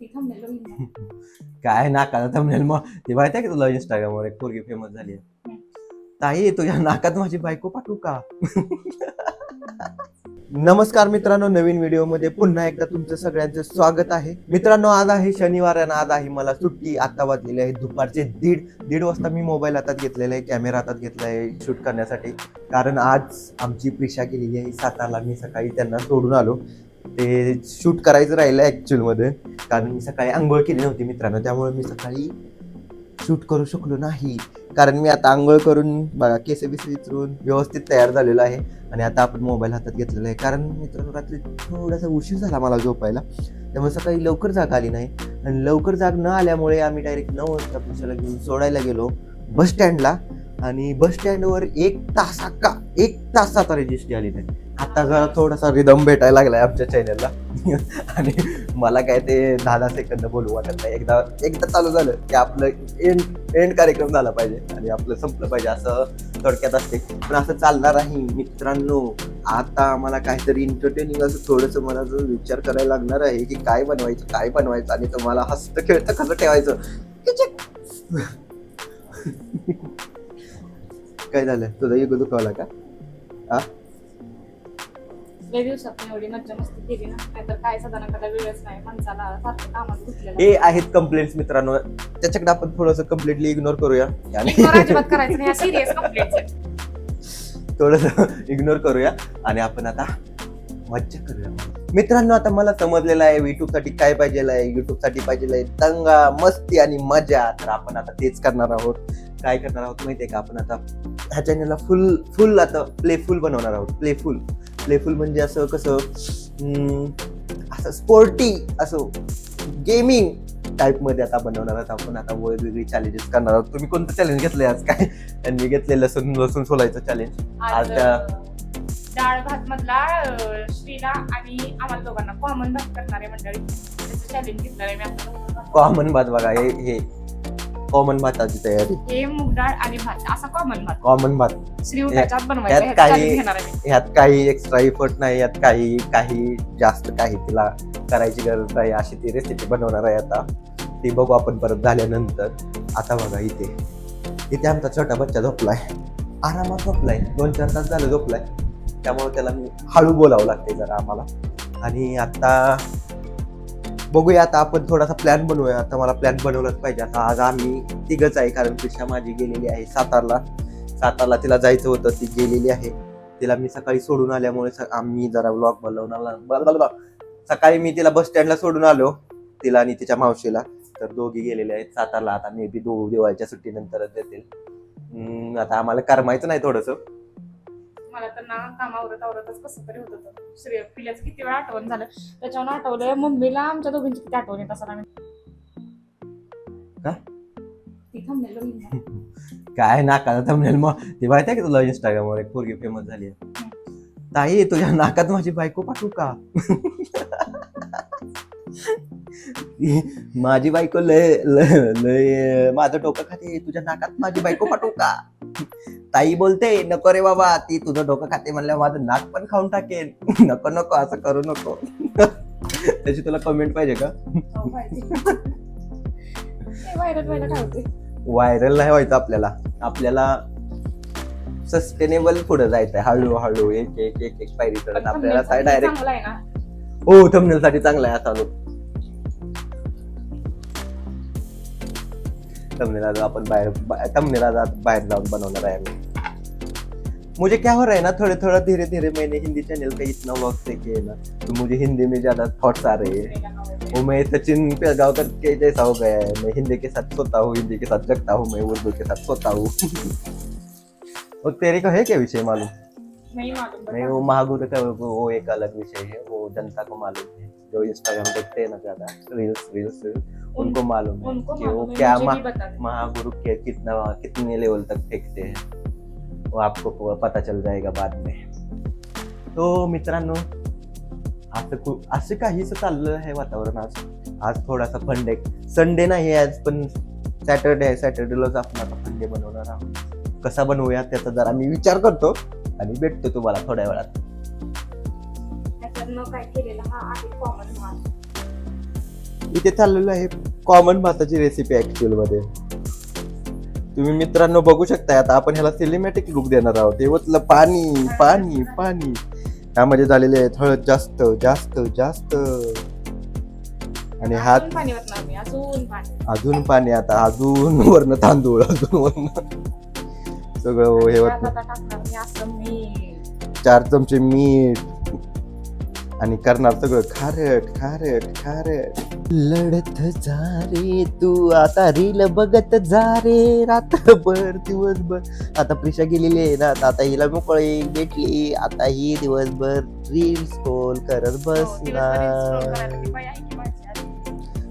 ती थांबलेलं काय नाकाला थंबनेल मग? ते माहिती आहे का तुला इंस्टाग्रामवर एक पोरगी फेमस झाली आहे. ताई तुझ्या नाकात माझी बायको पाठवू का? नमस्कार मित्रांनो नवीन व्हिडिओमध्ये पुन्हा एकदा तुमचं सगळ्यांचं स्वागत आहे. मित्रांनो आज आहे शनिवार आणि आज आहे मला सुट्टी. आता वाजलेली आहे दुपारचे दीड. दीड वाजता मी मोबाईल हातात घेतलेला आहे कॅमेरा हातात घेतला आहे शूट करण्यासाठी. कारण आज आमची परीक्षा केलेली आहे सातारला. मी सकाळी त्यांना सोडून आलो. ते शूट करायचं राहिलं ॲक्च्युअलमध्ये कारण मी सकाळी आंघोळ केली नव्हती मित्रांनो त्यामुळे मी सकाळी शूट करू शकलो नाही. कारण मी आता आंघोळ करून बघा केस बिस विचरून व्यवस्थित तयार झालेलो आहे. आणि आता आपण मोबाईल हातात घेतलेला आहे. कारण मित्रांनो रात्री थोडासा उशीर झाला मला झोपायला. त्यामुळे सकाळी लवकर जाग आली नाही. आणि लवकर जाग न आल्यामुळे आम्ही डायरेक्ट नऊ वाजता पुरुषाला घेऊन सोडायला गेलो बस स्टँडला आणि बस स्टँडवर एक तासा का एक तासाचा रजिस्ट्री आली नाही. आता जरा थोडासा रिदम भेटायला लागलाय आमच्या चॅनलला आणि मला काय ते दहा दहा सेकंद बोलू वाटत नाही. एकदा एकदा चालू झालं की आपलं एंड एंड कार्यक्रम झाला पाहिजे. आणि आपलं संपलं पाहिजे असं थोडक्यात असते. पण असं चालणार आहे मित्रांनो. आता आम्हाला काहीतरी एंटरटेनिंग असं थोडंसं मला जो विचार करायला लागणार आहे की काय बनवायचं काय बनवायचं आणि तुम्हाला हस्त खेळतं कसं ठेवायचं. काय झालं? तुझा युग दुखावला का? लय दिवसात एवढी मज्जा मस्ती केली ना. नाहीतर काय वेळच नाही माणसाला सारखं कामात घुसलेलं. हे आहेत कंप्लेंट्स मित्रांनो. त्याच्याकडे आपण थोडंसं कम्प्लिटली इग्नोर करूया. आणि Ignore अजिबात करायचं नाही सिरियस कंप्लेंट थोडस इग्नोर करूया. आणि आपण आता मज्जा करूया. मित्रांनो आता मला समजलेलं आहे युट्यूबसाठी काय पाहिजे आहे युट्यूबसाठी पाहिजे आहे दंगा मस्ती आणि मजा. तर आपण आता तेच करणार आहोत. काय करणार आहोत माहितीये का? आपण आता ह्या चॅनलला फुल फुल आता प्लेफुल बनवणार आहोत. प्लेफुल प्लेफुल म्हणजे असं कसं असं स्पोर्टी असं गेमिंग टाईपमध्ये आता बनवणार आहोत आपण. आता वेगवेगळी चॅलेंजेस करणार आहोत. तुम्ही कोणतं चॅलेंज घेतलंय आज? काय? त्यांनी घेतले लसूण लसूण सोलायचं चॅलेंज आज आज त्या- अं, डाळ भात मधला श्रीला आणि आम्हाला दोघांना कॉमन भात करणारे मंडळी. त्याचं चॅलेंज घेतलं आहे मी आता. कॉमन भात बघा हे हे. कॉमन भाताची तयारी हे मूग डाळ आणि भात असा कॉमन भात. कॉमन भात. बनवायचा यात काही- घेणार आहे मी. ह्यात काही एक्स्ट्रा इफर्ट नाही यात काही काही जास्त काही तिला करायची गरज नाही अशी ती रेसिपी बनवणार आहे आता. ती बघू आपण परत झाल्यानंतर. आता बघा इथे. इथे आमचा छोटा बच्चा झोपलाय. आरामात झोपलाय. दोन चार तास झालं झोपलाय. त्यामुळे त्याला मी हळू बोलावं लागते जरा आम्हाला. आणि आता बघूया आता आपण थोडासा प्लॅन बनवूया. आता मला प्लॅन बनवलाच पाहिजे. आता आज आम्ही तिघच आहे कारण प्रिशा माझी गेलेली आहे सातारला. सातारला तिला जायचं होतं ती गेलेली आहे. तिला मी सकाळी सोडून आल्यामुळे स- आम्ही जरा ब्लॉग बनवणार सकाळी मी तिला बस स्टँडला सोडून आलो तिला आणि तिच्या मावशीला. तर दोघी गेलेले आहेत सातारला. आता मे बी दो दिवाळीच्या सुट्टीनंतरच येतील. आता आम्हाला करमायचं नाही थोडंसं. मला तर ना कामावरत आवरतच कसं तरी होत होतं. श्रेय पिल्याचं किती वेळा आठवण झालं. त्याच्यावर आठवलंय मम्मीला आमच्या दोघींची किती आठवण येत असं आम्ही का? ती थांबलेलं होईल काय नाकाला थंबनेल मग? ती माहिती आहे का तुला इंस्टाग्रामवर एक पोरगी फेमस झाली आहे? ताई तुझ्या नाकात माझी बायको पाठवू का? माझी बायको लय लय लय माझं डोकं खाते. तुझ्या नाकात माझी बायको पाठवू का? ताई बोलते नको रे बाबा ती तुझं डोकं खाते म्हणल्यावर माझं नाक पण खाऊन टाकेन नको नको असं करू नको. त्याची तुला कमेंट पाहिजे का? व्हायरल व्हायरल नाही व्हायचं आपल्याला. आपल्याला सस्टेनेबल पुढे जायचंय. हळूहळू एक एक एक एक पायरी करत आपल्याला डायरेक्ट हो थंबनेल साठी चांगला आहे आता. आज आपण बाहेर आज बाहेर जाऊन बनवणार आहे आम्ही मुझे क्या हो रहा है ना थोड़े थोड़ा धीरे धीरे मैंने हिंदी चैनल का इतना वक्त से किया ना तो मुझे हिंदी में ज़्यादा थॉट्स आ रहे हैं। वो मैं सचिन पिलगांवकर के जैसा हो गया है। मैं हिंदी के साथ सोता हूँ हिंदी के साथ जगता हूँ मैं उर्दू के साथ सोता हूँ। और तेरे को है क्या विषय मालूम? नहीं मालूम नहीं वो महागुरु का वो एक अलग विषय है वो जनता को मालूम। है जो इंस्टाग्राम देखते हैं ना ज्यादा रील्स रील्स उनको मालूम है उनको कि वो क्या। महागुरु के कितना कितने लेवल तक फेंकते हैं। वो आपको पता चल जाएगा बाद में। तो मित्रांनो असं खू असं काहीच चाललं आहे वातावरण आज. आज थोडासा फंडे संडे नाही आज पण सॅटरडे आहे. सॅटरडेलाच आपण आता फंडे बनवणार आहोत. कसा बनवूया त्याचा जरा मी विचार करतो आणि भेटतो तुम्हाला थोड्या वेळात. न काय केलेला हा आहे कॉमन भात. इथे चाललेलो आहे कॉमन भाताची रेसिपी ऍक्च्युअलमध्ये. तुम्ही मित्रांनो बघू शकता आता आपण ह्याला सिनेमॅटिक लुक देणार आहोत. ओतलं पाणी पाणी पाणी. त्यामध्ये झालेले आहेत हळद जास्त जास्त जास्त. आणि हात अजून पाणी आता अजून वरण तांदूळ अजून वरण सगळं हे होत चार चमचे मीठ आणि करणार सगळं. खारट खारट खारट. लढत जा रे तू आता रील बघत जा रे रात्रभर दिवसभर. आता प्रिशा गेलेली आहे ना आता हिला मोकळी भेटली. आता ही दिवसभर रील स्क्रोल करत हो, बसणार.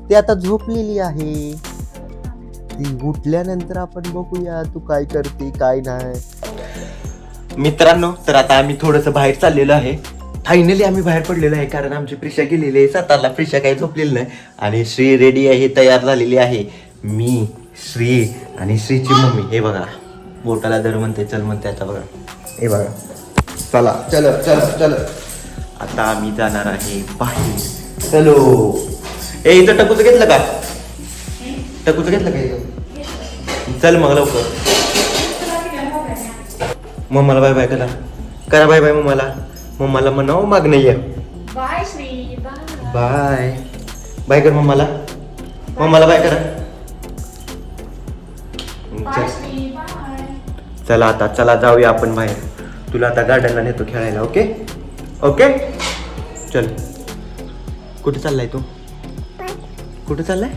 ती आता झोपलेली आहे. ती उठल्यानंतर आपण बघूया तू काय करते काय नाही. मित्रांनो तर आता आम्ही थोडस बाहेर चाललेलो आहे. फायनली आम्ही बाहेर पडलेलो आहे कारण आमची प्रिशा गेलेली आहे सातारला. प्रिशा काही झोपलेली नाही. आणि श्री रेडी आहे तयार झालेली आहे. मी श्री आणि श्रीची मम्मी. हे बघा. बोटाला धर म्हणते चल म्हणते आता बघा. हे बघा. चला चल चल चल. आता आम्ही जाणार आहे बाहेर. चलो ए इथं टकूचं घेतलं का? टकूचं घेतलं का इथं? चल मग लवकर. मम्माला बाय बाय करा. करा बाय बाय मम्माला. मम्माला म्हणावं माग नाही बाय श्री बाय बाय बाय कर मम्माला मम्माला बाय करा. बाय बाय चला आता चला जाऊया आपण बाहेर. तुला आता गार्डनला नेतो खेळायला ओके? ओके? चल. कुठे चाललाय तू? कुठे चाललाय?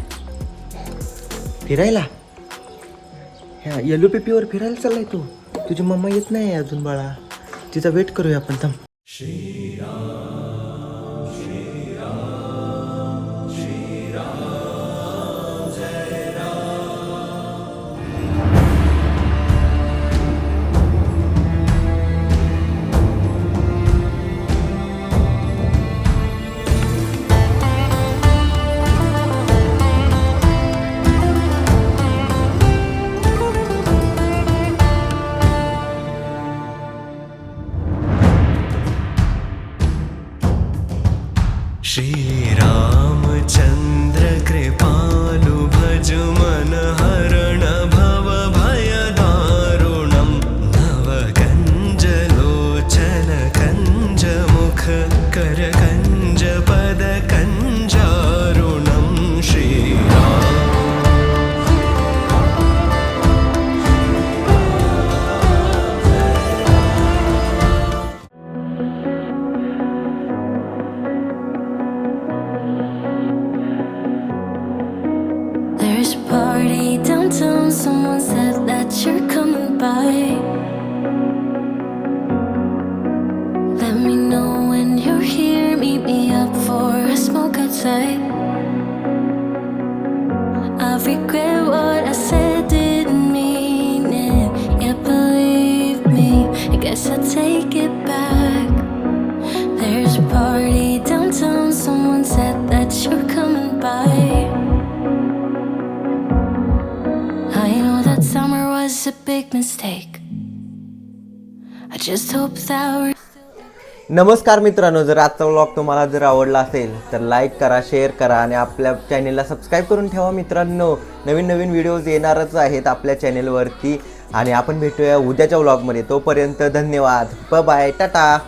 फिरायला? ह्या येलो पेपीवर फिरायला चाललाय तू. तुझी मम्मा येत नाही अजून बाळा. तिचा वेट करूया आपण थांब. श्रीरामचन्द्र कृपालु भज नमस्कार मित्रांनो जर आजचा व्लॉग तुम्हाला जर आवडला असेल तर लाईक करा शेअर करा आणि आपल्या चॅनेलला सबस्क्राईब करून ठेवा मित्रांनो. नवीन नवीन व्हिडिओज येणारच आहेत आपल्या चॅनेलवरती आणि आपण भेटूया उद्याच्या व्लॉगमध्ये तोपर्यंत धन्यवाद. ब बाय टाटा.